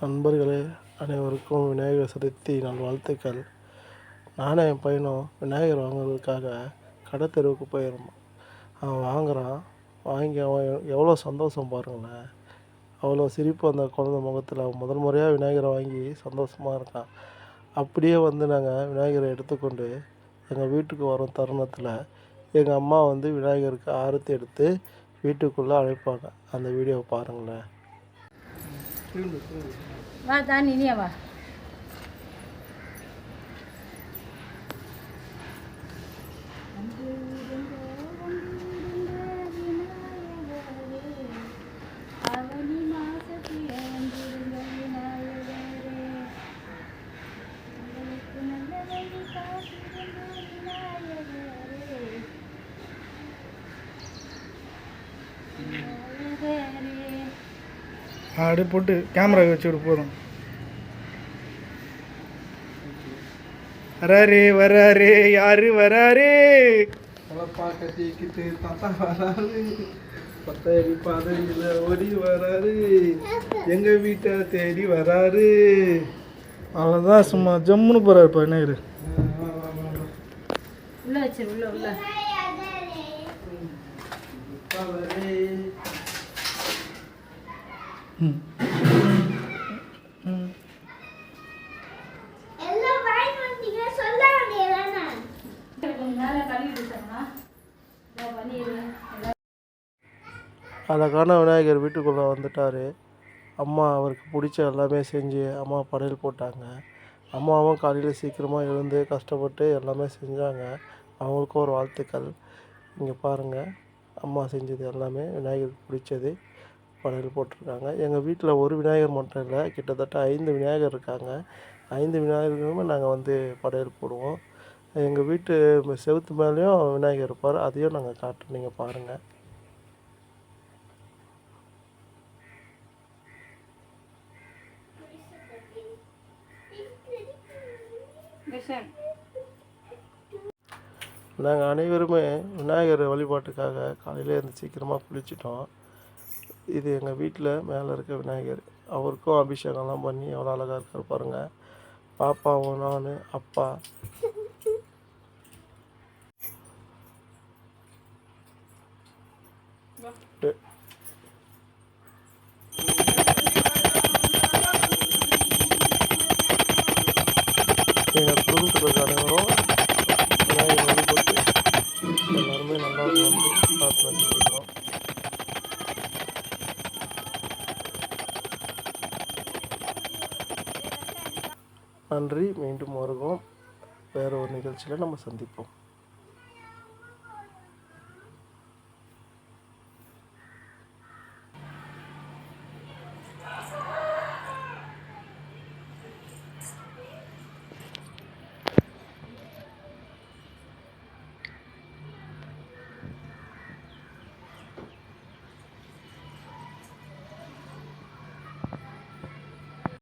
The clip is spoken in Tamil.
நண்பர்களே அனைவருக்கும் விநாயகர் சதுர்த்தி நல்வாழ்த்துக்கள் நானும் என் பையனும் விநாயகர் வாங்குறதுக்காக கடை தெருவுக்கு போயிருந்தோம். அவன் வாங்குகிறான் வாங்கி அவன் எவ்வளோ சந்தோஷம் பாருங்களேன். அவ்வளோ சிரிப்பு அந்த குழந்த முகத்தில். அவன் முதல் முறையாக விநாயகரை வாங்கி சந்தோஷமாக இருக்கான். அப்படியே வந்து நாங்கள் விநாயகரை எடுத்துக்கொண்டு எங்கள் வீட்டுக்கு வரும் தருணத்தில் எங்கள் அம்மா வந்து விநாயகருக்கு ஆரத்தி எடுத்து வீட்டுக்குள்ளே அழைப்பாங்க. அந்த வீடியோவை பாருங்களேன். வா தானி நீ வா. அப்படியே போட்டு கேமரா வச்சு விடு போதும். வராரு வராரு யாரு வராரு? தீக்கிட்டு தாத்தா வராரு. பத்தடி பாதையில் ஓடி வராரு. எங்க வீட்டை தேடி வராரு. அவ்வளோதான் சும்மா ஜம்முன்னு போறாரு விநாயகர் உள்ள வச்சு உள்ள உள்ள. அழகான விநாயகர் வீட்டுக்குள்ளே வந்துட்டார். அம்மா அவருக்கு பிடிச்ச எல்லாமே செஞ்சு அம்மா படையல் போட்டாங்க. அம்மாவும் காலையில் சீக்கிரமாக எழுந்து கஷ்டப்பட்டு எல்லாமே செஞ்சாங்க. அவங்களுக்கும் ஒரு வாழ்த்துக்கள். இங்கே பாருங்கள் அம்மா செஞ்சது எல்லாமே விநாயகருக்கு பிடிச்சது. படையல் போட்டிருக்காங்க. எங்கள் வீட்டில் ஒரு விநாயகர் மட்டும் இல்லை கிட்டத்தட்ட ஐந்து விநாயகர் இருக்காங்க. ஐந்து விநாயகருக்குமே நாங்கள் வந்து படையல் போடுவோம். எங்கள் வீட்டு செவுத்து மேலேயும் விநாயகர் இருப்பார். அதையும் நாங்கள் காட்டுறோம் நீங்கள் பாருங்கள் நாங்கள் அனைவருமே விநாயகர் வழிபாட்டுக்காக காலையில இருந்து சீக்கிரமாக குளிச்சிட்டோம். இது எங்கள் வீட்டில் மேலே இருக்க விநாயகர். அவருக்கும் அபிஷேகம்லாம் பண்ணி எவ்வளோ அழகாக இருக்கார் பாருங்கள் பாப்பாவும் நான் அப்பா. டு- நன்றி. மீண்டும் வருவோம். வேறு ஒரு நிகழ்ச்சியில் நம்ம சந்திப்போம்.